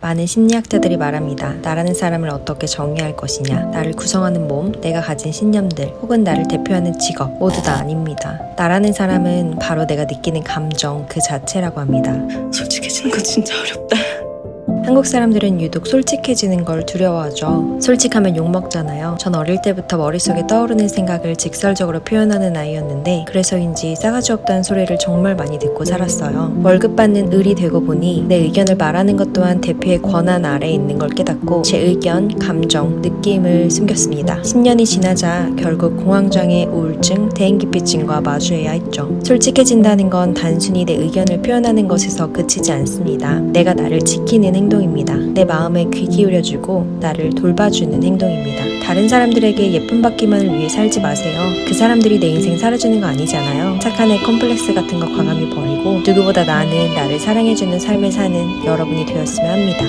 많은 심리학자들이 말합니다. 나라는 사람을 어떻게 정의할 것이냐, 나를 구성하는 몸, 내가 가진 신념들, 혹은 나를 대표하는 직업, 모두 다 아닙니다. 나라는 사람은 바로 내가 느끼는 감정 그 자체라고 합니다. 솔직해지는 건 진짜 어렵다. 한국 사람들은 유독 솔직해지는 걸 두려워하죠. 솔직하면 욕먹잖아요. 전 어릴 때부터 머릿속에 떠오르는 생각을 직설적으로 표현하는 아이였는데 그래서인지 싸가지 없다는 소리를 정말 많이 듣고 살았어요. 월급 받는 을이 되고 보니 내 의견을 말하는 것 또한 대표의 권한 아래에 있는 걸 깨닫고 제 의견, 감정, 느낌을 숨겼습니다. 10년이 지나자 결국 공황장애, 우울증, 대인기피증과 마주해야 했죠. 솔직해진다는 건 단순히 내 의견을 표현하는 것에서 그치지 않습니다. 내가 나를 지키는 행동 입니다. 내 마음에 귀 기울여주고 나를 돌봐주는 행동입니다. 다른 사람들에게 예쁨 받기만을 위해 살지 마세요. 그 사람들이 내 인생 살아주는 거 아니잖아요. 착한 애 컴플렉스 같은 거 과감히 버리고 누구보다 나는 나를 사랑해주는 삶을 사는 여러분이 되었으면 합니다.